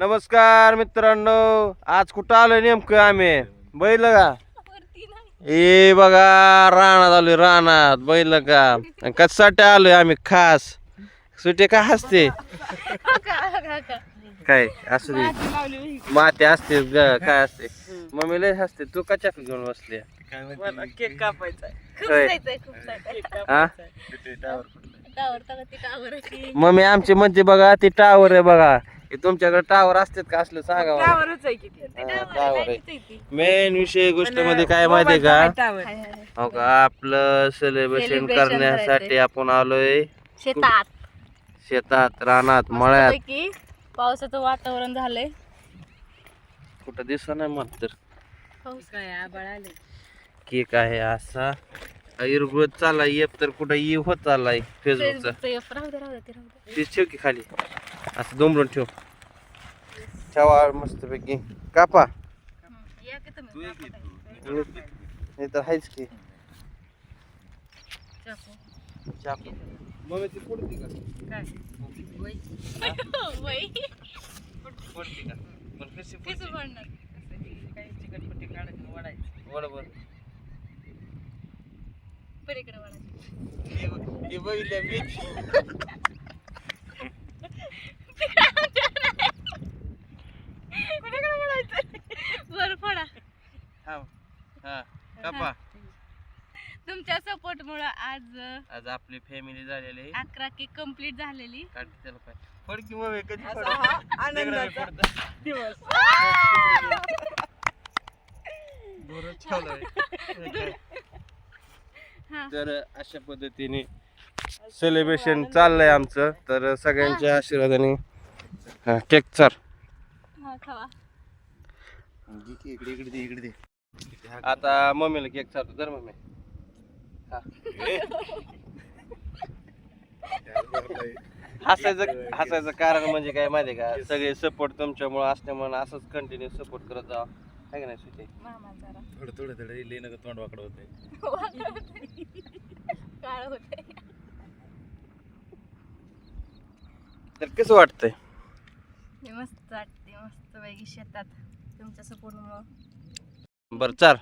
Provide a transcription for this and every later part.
नमस्कार मित्रांनो आज कुठं आलोय नेमकं आम्ही? बैल का? ए बघा रानात आलोय रानात बैल का? आणि कशासाठी आलोय आम्ही खास? सुटे काय हसते काय असू दे. माते असते ग- काय असते? मम्मी लय हसते तू का चाकू घेऊन बसली? केक कापायचा होय. हा? मम्मी आमची म्हणते बघा ती टावर आहे बघा. हे तुमच्याकडे टावर असतात का? असलं सांगा मला. टावरच आहे किती? हा, टावर आहे. मेन विषय गोष्टमध्ये काय माहितीये का? हो का? आपलं सेलिब्रेशन Celebration करण्यासाठी करायचंय. आपण आलोय. शेतात. शेतात रानात मळ्यात. मस्तपैकी पावसाचं वातावरण झालंय. कुठं दिसत नाही मग तर. काय आले केक आहे असा. आयुर्वेद चाललाय येप तर कुठं ये होत चाललाय. फेसबुकचा फेसबुकचं राहू दे राहू दे ते राहू दे. तीच ठेव की खाली. असं दोमडून ठेव. ठेवा मस्तपैकी. कापा. हे तर आहेच की. चाकू. मम्मी ती फोडते का. फोडते का? पण कशी कसं बनणार? बरोबर पलीकडे वळायचं. हे बघितल्या मी पलीकडे वळायचं. बरं फोडा थांब हा कापा तुमच्या सपोर्ट मुळे आज आज आपली फॅमिली झालेली आहे. अकरा की कंप्लीट झालेली. त्याला पाय. फड की मग कधी असा फड? हा तिकडे आनंदाचा फडतं. दिवस. दोरच ठेवलंय. हा तर अशा पद्धतीने सेलिब्रेशन चाललंय आमचं. तर सगळ्यांच्या आशीर्वादाने हा केक चार. हा खावा. इकडे इकडे दे इकडे दे. आता मम्मीला केक चालतो. तर मम्मी. हा. हसायचं हसायचं कारण म्हणजे काय माहिती का? सगळे सपोर्ट तुमच्यामुळे असल्यामुळे असंच कंटिन्यू सपोर्ट करत जा आहे का नाही जरा. थोडं थोडं थोडं लिहि नका तोंड वाकडं होतंय? काळ होते तर कसं वाटतंय? मी मस्त वाटते मस्त पैकी शेतात. तुमच्या सपोर्ट मुळे. बर चाल.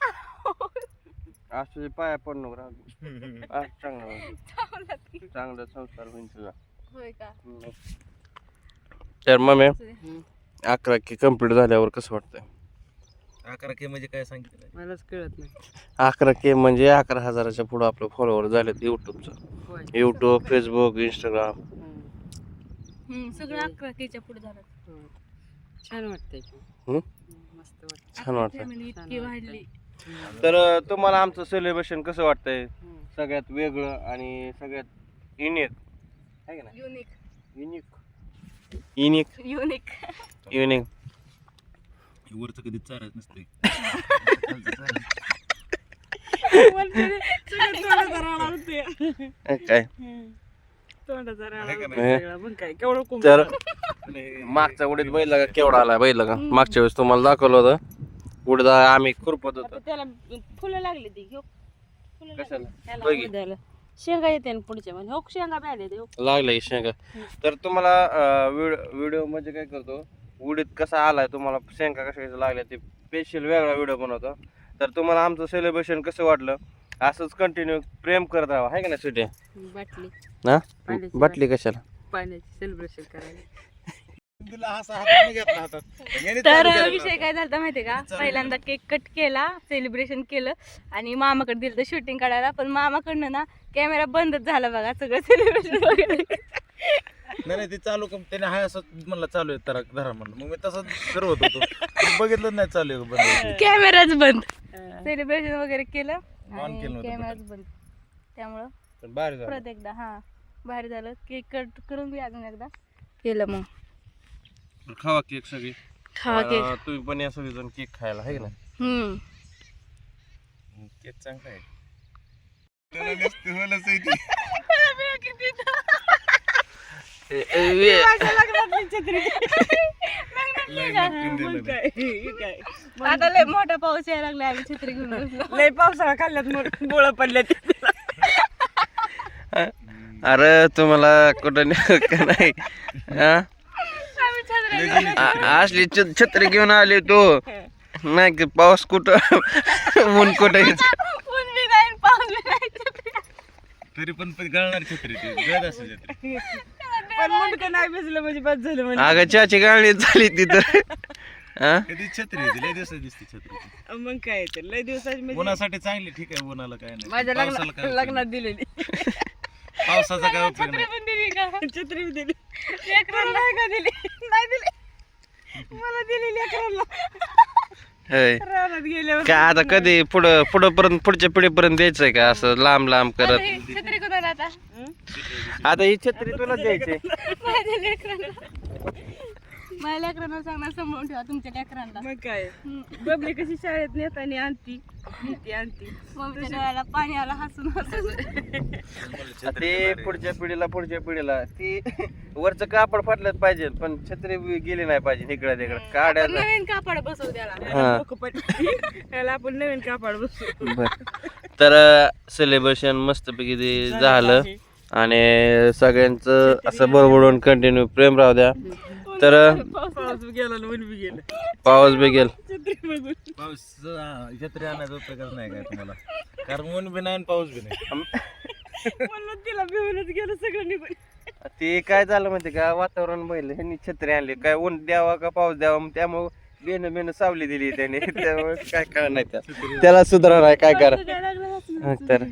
असं जे पाया पड नको राहू चांगलं. चांगलं संस्कार होईल तुझा. होय का? तर मग अकरा की कंप्लीट झाल्यावर कसं वाटतंय? अकरा के म्हणजे काय सांगितलं मलाच कळत नाही. अकरा के म्हणजे अकरा हजाराच्या पुढं आपलं फॉलोअर झालेत युट्यूबचं होय. युट्यूब फेसबुक इंस्टाग्राम हम्म, सगळं अकरा केच्या पुढे झालं. छान वाटतंय हम्म? मस्त वाटत छान वाटतं फॅमिली इतकी वाढली. तर तुम्हाला आमचं सेलिब्रेशन कसं वाटतंय. सगळ्यात वेगळं आणि सगळ्यात युनिक आहे का ना unique unique unique unique unique वरचं कधी चालत नसते काय? तर मागच्या उडीत बैल का केवढा आला बैल का? मागच्या वेळेस तुम्हाला दाखवलं होतं. उडदा आम्ही खुरपत आता होतो त्याला फुलं लागली ती फुलं लागली. कशाला? त्याला बघी. उद्याला. शेंगा येते ना पुढच्या म्हणजे हो शेंगा ते हो. लागलं शेंगा. तर तुम्हाला व्हिडिओ म्हणजे काय करतो उडीत कसा आलाय तुम्हाला शेंगा कशा कशा लागल्या ते स्पेशल वेगळा व्हिडिओ बनवतो. तर तुम्हाला आमचं सेलिब्रेशन कसं वाटलं असंच कंटिन्यू प्रेम करत राहा आहे का नाही सुटे बाटली. पाण्याची बाटली कशाला? पाण्याची सेलिब्रेशन करायला. तर विषय काय झाला माहितीये का? पहिल्यांदा केक कट केला सेलिब्रेशन केलं आणि मामाकडे दिलं शूटिंग काढायला. पण मामाकडनं ना कॅमेरा बंदच झाला बघा सगळं सेलिब्रेशन वगैरे. नाही नाही ते चालू कम त्याने हाय असं म्हणलं चालू आहे तर धरा म्हणलं. मग मी तसंच करत होतो. बघितलं नाही चालू आहे बंद कॅमेराच बंद. सेलिब्रेशन वगैरे केलं होतं कॅमेराच बंद. त्यामुळं पण भारी झालं. परत एकदा हा बाहेर झालं. केक कट करून बी अजून एकदा. केलं मग. तर खावा केक सगळी. खावा केक. अं, तुम्ही पण या सगळी जण केक खायला आहे नाही? हम्म. केक चांगला आहे. ए- ए- हे आता लय मोठा पाऊस यायला लागला आम्ही छत्री घेऊन बसलो लय पावसाळा खाल्ल्यात गोळा पडल्या अरे तुम्हाला कुठं ने- का नाही? हा? आ- असली छ- छत्री घेऊन आली तू. नाही की पाऊस कुठं? ऊन कुठं ऊन बी नाही पाऊस बी नाही. तरी पण पण गळणार छत्री ती. गळत असेल छत्री. पण मुंडकं नाही भिजलं म्हणजे बस झालं म्हणजे. अगं चाची गाळणी झाली तिथं हा कधी छत्री होती? लय दिवसात दिसते छत्री मग काय तर लय दिवसाची म्हणजे उन्हासाठी चांगली ठीक आहे उन्हाला काय नाही. माझ्या पावसाला काय लग्नात दिलेली? पावसाचा काय उपयोग नाही. पण दिली का? छत्री बी दिली. नाही का दिली? नाही दिली. मला दिली लेकरांना होय रानात गेल्यावर काय आता कधी पुढं पुढं पर्यंत पुढच्या पिढीपर्यंत द्यायचंय का असं लांब लांब करत? आता ही छत्री कोणाला आता? आता ही छत्री तुला द्यायची. माझ्या लेकरांना माझ्या लेकरांना सांगणार सांभाळून ठेवा तुमच्या लेकरांना. मग काय? बबली कशी शाळेत नेतानी आणती? नेती आणती. मम्मीच्या डोळ्याला पाणी आला हसून हसून. ते पुढच्या पिढीला पुढच्या पिढीला. ती वरचं कापड फाटलंच पाहिजे पण छत्री गेली नाही पाहिजे इकडे तिकडे. काढायला नवीन कापड बसवू त्याला. हा. आपण नवीन कापड बसू बर. तर सेलिब्रेशन मस्तपैकी ते झालं. आणि सगळ्यांचं असं बडबडून कंटिन्यू प्रेम राहू द्या. तर पाऊस बी गेला आणि ऊन बी गेलं. पाऊस बी गेल. छत्री बघून पाऊस हा, छत्री आणायचा उपयोगच नाही काय तुम्हाला. कारण ऊन बी नाही आणि पाऊस बी नाही. तिला भिवूनच गेलं सगळं निघून. ते काय झालं माहिती का? वातावरण बघितलं ह्यांनी छत्री आणली. काय ऊन द्यावा का पाऊस द्यावा? मग त्यामुळे बेन बेन सावली दिली त्याने. त्यामुळे काय कळ नाही त्या त्याला सुधारा नाही काय करा. हा, तर.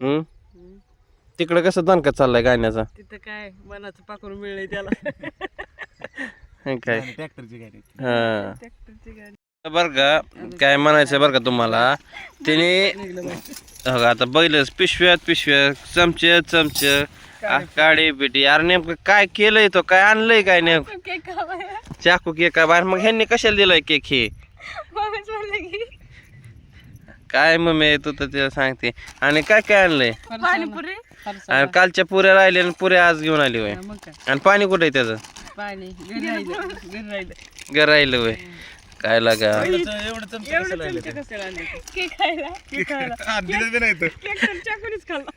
हम्म? तिकडे कसं दणका चाललाय गाण्याचा? तिथं काय मनाचं पाखरू मिळलंय त्याला. हे काय? ट्रॅक्टरची गाडी हा. ट्रॅक्टरची गाडी बर का काय म्हणायचं बरं का तुम्हाला? त्याने हो का, आता बैलच पिशव्यात पिशव्या चमचे चमचे. काडी पिटी अरे नेमकं काय केलंय तो? काय आणलंय काय नेमकं? केक चाकू केक काय बाहेर मग ह्यांनी कशाला दिलाय केक हे? मम्मीच म्हणलं की काय मम्मी तू तर ते सांगते. आणि काय काय आणलंय? पाणीपुरी? आणि कालच्या पुऱ्या राहिल्या आणि पुऱ्या आज घेऊन आली होय. मग काय? आणि पाणी कुठे त्याचं? पाणी घरी राहिलं घरी राहिलं. घर राहिलं होय. काय लागा? एवढं कसं? केक खायला केक खायला. केक तर चाकूनीच खाल्ला.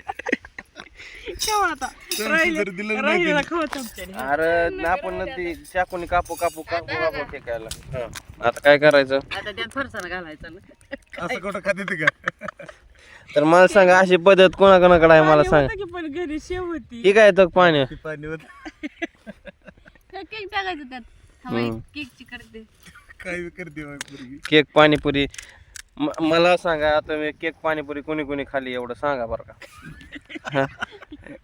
आता. चमचे जर दिलं नाही राहिलेला खावा चमच्याने अरे आपण ना ती चाकूनी कापू कापू कापू कापू फेकायला. आता काय करायचं? आता त्यात फरसाना घालायचा ना. असं कुठं खाते ते का? तर मला सांगा अशी पद्धत कोणाकोणाकडे आहे मला सांग. होतं की पण घरी शेव होती ही काय तर पाणी? ती पाणीवर केक टाकायचं त्यात. हवाई हम्म. केकची करते काय बी करते बाई पोरगी. केक पाणीपुरी. म- मला सांगा तुम्ही केक पाणीपुरी कोणी कोणी खाली एवढं सांगा बरं का.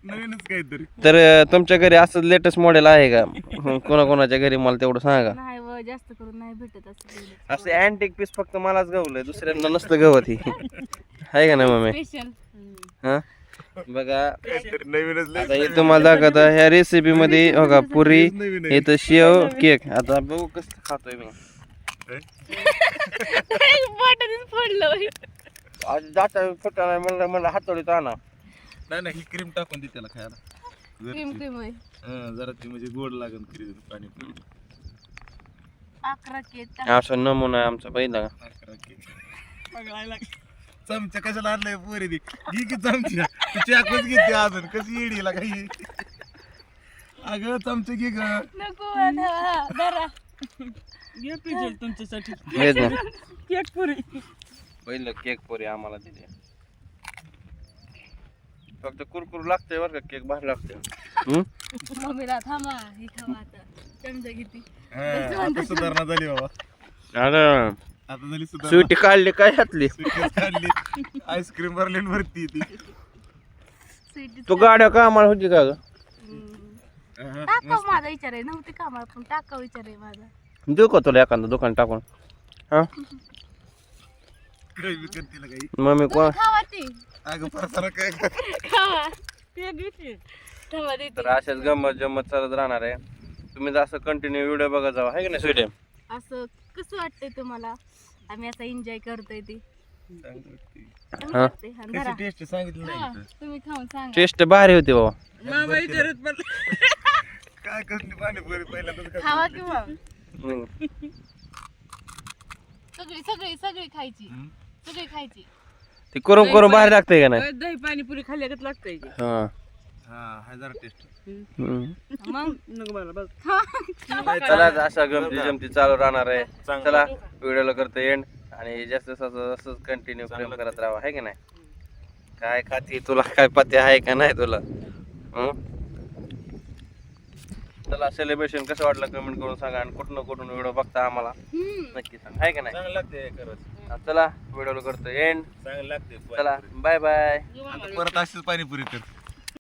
नवीनच काहीतरी. तर अं, तुमच्या घरी असं लेटेस्ट मॉडेल आहे का? कोणाकोणाच्या घरी मला तेवढं सांगा. नाही जास्त करून नाही भेटत असं अँटिक पीस फक्त मलाच गवलंय दुसऱ्यांना नसतं गवत ही. आहे का नाही मम्मी? स्पेशल हा? बघा. काहीतरी नवीनच लय आता हे तुम्हाला दाखवत ह्या रेसिपी मध्ये हो का पुरी नवीन आहे. इथं शेव केक. आता बघू कसं खातोय मी. बॉटलच फोडलं होय. आज जाता फुटा नाही म्हणलं मला हातोडीत आणा. नाही नाही ही क्रीम टाकून दे त्याला खायला. क्रीम क्रीम हं, जरा ती म्हणजे गोड लागेल क्रीम पाणी अकरा केक असं नमुना आहे आमचा पहिला. अकरा केक. चमचा कशाला आणलाय पोरी ती? घे की चमचा? तू चाकूच घेते अजून. कशी येडीला काही? अगं चमचे घे ग. नको आता, धरा. घे पिजेल तुमच्यासाठी. हे ना केक पुरी. पहिलं केक पुरी आम्हाला दिली. फक्त कुरकुर लागतंय बरं का केक भारी लागतंय? मम्मीला थांबा हे खावा आता. चमचा किती हं, आता सुधारणा झाली बाबा. अरे आता झाली सुधारणा. स्वीटी काढली काय हातली स्वीटनेस काढली. आईस्क्रीम भरली भरती ती. स्वीट तू गाड्या कामाला होती का ग? हं, टाका माझा विचार आहे. नव्हते का मला पण टाका विचार आहे माझा. देऊ का तुला एखादं दुकान टाकून? हा? काही काही. मम्मी कोण? खावा ती. अगं काय? खावा. घेते तर अशाच गंमत जम्मत चालत राहणार आहे. तुम्ही जर असं कंटिन्यू व्हिडिओ बघत जावा आहे की नाही स्वीटी असं कसं वाटतंय तुम्हाला? आम्ही असं एन्जॉय करतोय ते. हा. हा, धरा. टेस्ट सांगितलं हा, नाही तुम्ही खाऊन सांगा. टेस्ट भारी होती बाबा. मामा विचारत पण काय कसली पाणीपुरी पहिल्यांदाच खाते. खावा की मग? हम्म. सगळी सगळी सगळी खायची? सगळी खायची. ती करून करून बाहेर लागतंय का नाही? दही पाणीपुरी खाल्ल्यागत लागतंय. हा. हा टेस्ट चला अशा गमती जमती चालू राहणार आहे. चला व्हिडिओला करतो एंड आणि जास्त असंच कंटिन्यू प्रेम करत राहा आहे की नाही? काय खाती तुला काय पत्ते आहे का नाही तुला? हं? चला सेलिब्रेशन कसं वाटलं कमेंट करून सांगा आणि कुठनं कुठून व्हिडिओ बघता आम्हाला? नक्की सांगा आहे का नाही? चांगलं लागते खरंच. चला व्हिडिओला करतो एंड चांगलं लागते चला बाय बाय परत अशीच पाणीपुरी कर